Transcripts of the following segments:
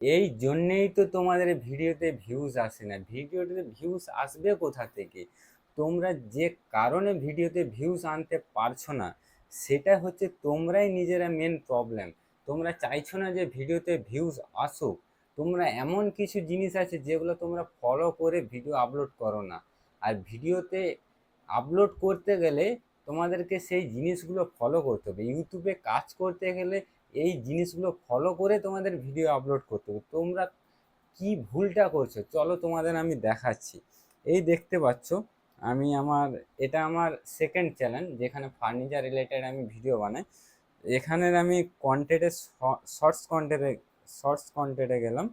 এই জন্যেই তো তোমাদের ভিডিওতে ভিউজ আসে না। ভিডিওতে ভিউজ আসবে কোথা থেকে? তোমরা যে কারণে ভিডিওতে ভিউজ আনতে পারছ না, সেটা হচ্ছে তোমরাই নিজেরা মেন প্রবলেম তোমরা চাইছো না যে ভিডিওতে ভিউজ আসুক। তোমরা এমন কিছু জিনিস আছে যেগুলো তোমরা ফলো করে ভিডিও আপলোড করো না। আর ভিডিওতে আপলোড করতে গেলে তোমাদেরকে সেই জিনিসগুলো ফলো করতে হবে। ইউটিউবে কাজ করতে গেলে এই জিনিসগুলো ফলো করে তোমাদের ভিডিও আপলোড করতে হবে। তোমরা কি ভুলটা করছ? চলো তোমাদের আমি দেখাচ্ছি। এই দেখতে পাচ্ছ, আমি আমার, এটা আমার সেকেন্ড চ্যানেল যেখানে ফার্নিচার রিলেটেড আমি ভিডিও বানাই। এখানের আমি কন্টেন্টে শর্টস কন্টেন্টে শর্টস কন্টেন্টে গেলাম।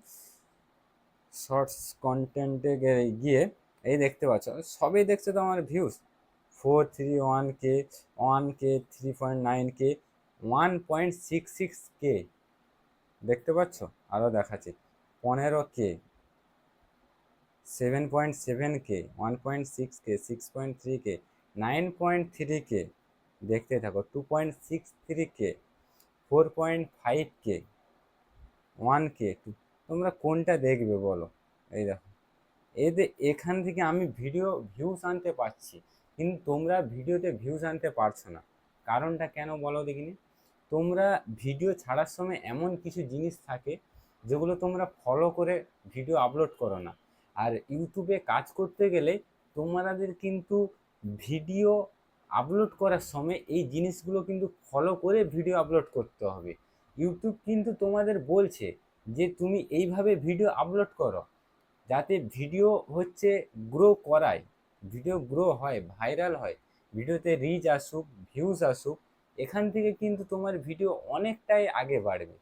শর্টস কন্টেন্টে গিয়ে এই দেখতে পাচ্ছ, সবই দেখছ তো আমার views four three one K one K three point nine K one point six six K দেখতে পাচ্ছ? আরও দেখাচ্ছি। পনেরো K seven point seven K one point six K six point three K nine point three K দেখতে থাকো two point six three K four point five K one K তোমরা কোনটা দেখবে বলো? এই দেখো। এদের এখান থেকে আমি ভিডিও ভিউস আনতে পারছি, কিন্তু তোমরা ভিডিওতে ভিউজ আনতে পারছ না। কারণটা কেন বলো দেখিনি? তোমরা ভিডিও ছাড়ার সময় এমন কিছু জিনিস থাকে যেগুলো তোমরা ফলো করে ভিডিও আপলোড করো না। আর ইউটিউবে কাজ করতে গেলে তোমাদের কিন্তু ভিডিও আপলোড করার সময় এই জিনিসগুলো কিন্তু ফলো করে ভিডিও আপলোড করতে হবে। ইউটিউব কিন্তু তোমাদের বলছে যে তুমি এইভাবে ভিডিও আপলোড করো যাতে ভিডিও হচ্ছে গ্রো করায় ভিডিও গ্রো হয় ভাইরাল হয়। ভিডিওতে রিচ আসুক ভিউজ আসুক এখান থেকে কিন্তু তোমার ভিডিও অনেকটাই আগে বাড়বে।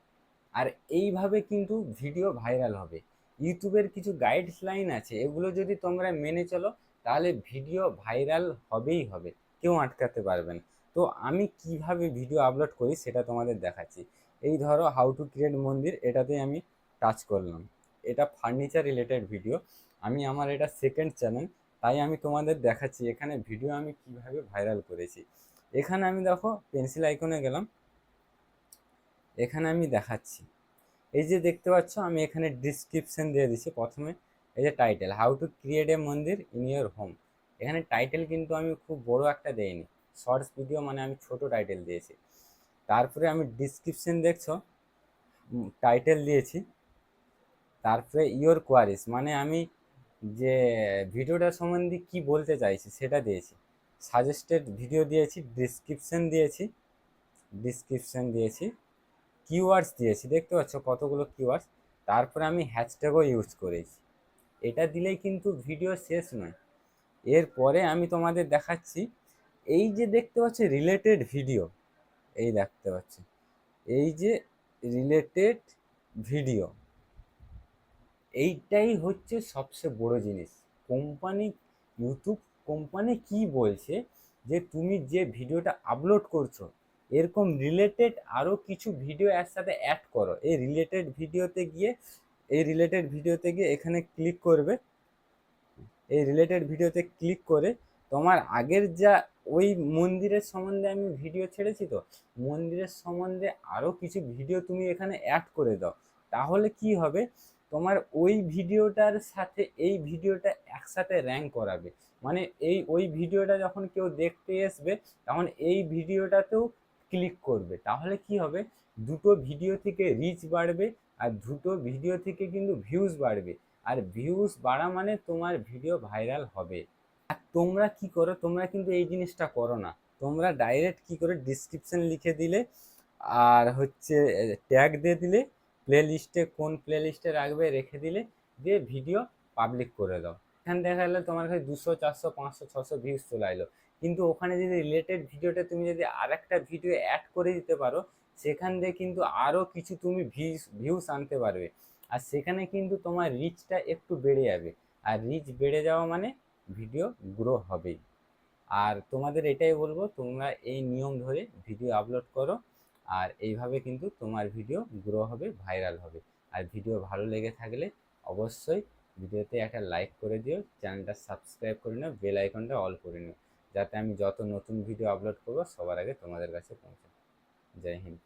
আর এইভাবে কিন্তু ভিডিও ভাইরাল হবে। ইউটিউবের কিছু গাইডলাইন আছে, এগুলো যদি তোমরা মেনে চলো, তাহলে ভিডিও ভাইরাল হবেই হবে। কেউ আটকাতে পারবে না। তো আমি কীভাবে ভিডিও আপলোড করি সেটা তোমাদের দেখাচ্ছি। এই ধরো হাউ টু ক্রিয়েট মন্দির এটাতে আমি টাচ করলাম। এটা ফার্নিচার রিলেটেড ভিডিও আমি আমার এটা সেকেন্ড চ্যানেল তাই আমি তোমাদের দেখাচ্ছি। এখানে ভিডিও আমি কীভাবে ভাইরাল করেছি। এখানে আমি দেখো পেন্সিল আইকনে গেলাম। এখানে আমি দেখাচ্ছি। এই যে দেখতে পাচ্ছ, আমি এখানে ডিসক্রিপশন দিয়ে দিচ্ছি প্রথমে। এই যে title how to create a mandir in your home এখানে টাইটেল কিন্তু আমি খুব বড় একটা দেইনি। শর্টস ভিডিও মানে আমি ছোট টাইটেল দিয়েছি। তারপরে আমি ডিসক্রিপশন দেখছ টাইটেল দিয়েছি। তারপরে ইয়োর কোয়ারিস মানে আমি যে ভিডিওটার সম্বন্ধে কি বলতে চাইছি সেটা দিয়েছি। সাজেস্টেড ভিডিও দিয়েছি ডিসক্রিপশন দিয়েছি ডিসক্রিপশন দিয়েছি কিওয়ার্ডস দিয়েছি, দেখতে পাচ্ছ কতগুলো কিওয়ার্ডস তারপরে আমি হ্যাশট্যাগও ইউজ করেছি। এটা দিলেই কিন্তু ভিডিও শেষ নয়। এরপরে আমি তোমাদের দেখাচ্ছি, এই যে দেখতে পাচ্ছ রিলেটেড ভিডিও এই দেখতে পাচ্ছ, এই যে রিলেটেড ভিডিও এইটাই হচ্ছে সবচেয়ে বড় জিনিস। কোম্পানি ইউটিউব কোম্পানি কি বলছে যে তুমি যে ভিডিওটা আপলোড করছ, এরকম রিলেটেড আরও কিছু ভিডিও এর সাথে অ্যাড করো। এই রিলেটেড ভিডিওতে গিয়ে, এই রিলেটেড ভিডিওতে গিয়ে এখানে ক্লিক করবে। এই রিলেটেড ভিডিওতে ক্লিক করে তোমার আগের যা ওই মন্দিরের সম্বন্ধে আমি ভিডিও ছেড়েছি তো, মন্দিরের সম্বন্ধে আরও কিছু ভিডিও তুমি এখানে অ্যাড করে দাও। তাহলে কি হবে? তোমার ওই ভিডিওটার সাথে এই ভিডিওটা একসাথে র্যাঙ্ক করাবে। মানে এই, ওই ভিডিওটা যখন কেউ দেখতে আসবে, তখন এই ভিডিওটাতেও ক্লিক করবে। তাহলে কি হবে? দুটো ভিডিও থেকে রিচ বাড়বে আর দুটো ভিডিও থেকে কিন্তু ভিউজ বাড়বে। আর ভিউজ বাড়া মানে তোমার ভিডিও ভাইরাল হবে। আর তোমরা কি করো? তোমরা কিন্তু এই জিনিসটা করো না। তোমরা ডাইরেক্ট কি করে ডিসক্রিপশন লিখে দিলে, আর হচ্ছে ট্যাগ দিয়ে দিলে প্লে লিস্টে কোন প্লে লিস্টে রাখবে রেখে দিলে দিয়ে ভিডিও পাবলিক করে দাও। এখানে দেখা গেলো তোমার কাছে দুশো, চারশো, পাঁচশো, ছশো ভিউজ চলে এলো কিন্তু ওখানে যদি রিলেটেড ভিডিওটা তুমি যদি আর একটা ভিডিও অ্যাড করে দিতে পারো, সেখান দিয়ে কিন্তু আরও কিছু তুমি ভিউস ভিউস আনতে পারবে। আর সেখানে কিন্তু তোমার রিচটা একটু বেড়ে যাবে। আর রিচ বেড়ে যাওয়া মানে ভিডিও গ্রো হবেই। আর তোমাদের এটাই বলব, তোমরা এই নিয়ম ধরে ভিডিও আপলোড করো। আর এইভাবে কিন্তু তোমার ভিডিও গ্রো হবে ভাইরাল হবে। আর ভিডিও ভালো লেগে থাকলে অবশ্যই ভিডিওতে একটা লাইক করে দিও চ্যানেলটা সাবস্ক্রাইব করে নিও বেল আইকনটা অল করে নিও। যাতে আমি যত নতুন ভিডিও আপলোড করব, সবার আগে তোমাদের কাছে পৌঁছায় জয় হিন্দ।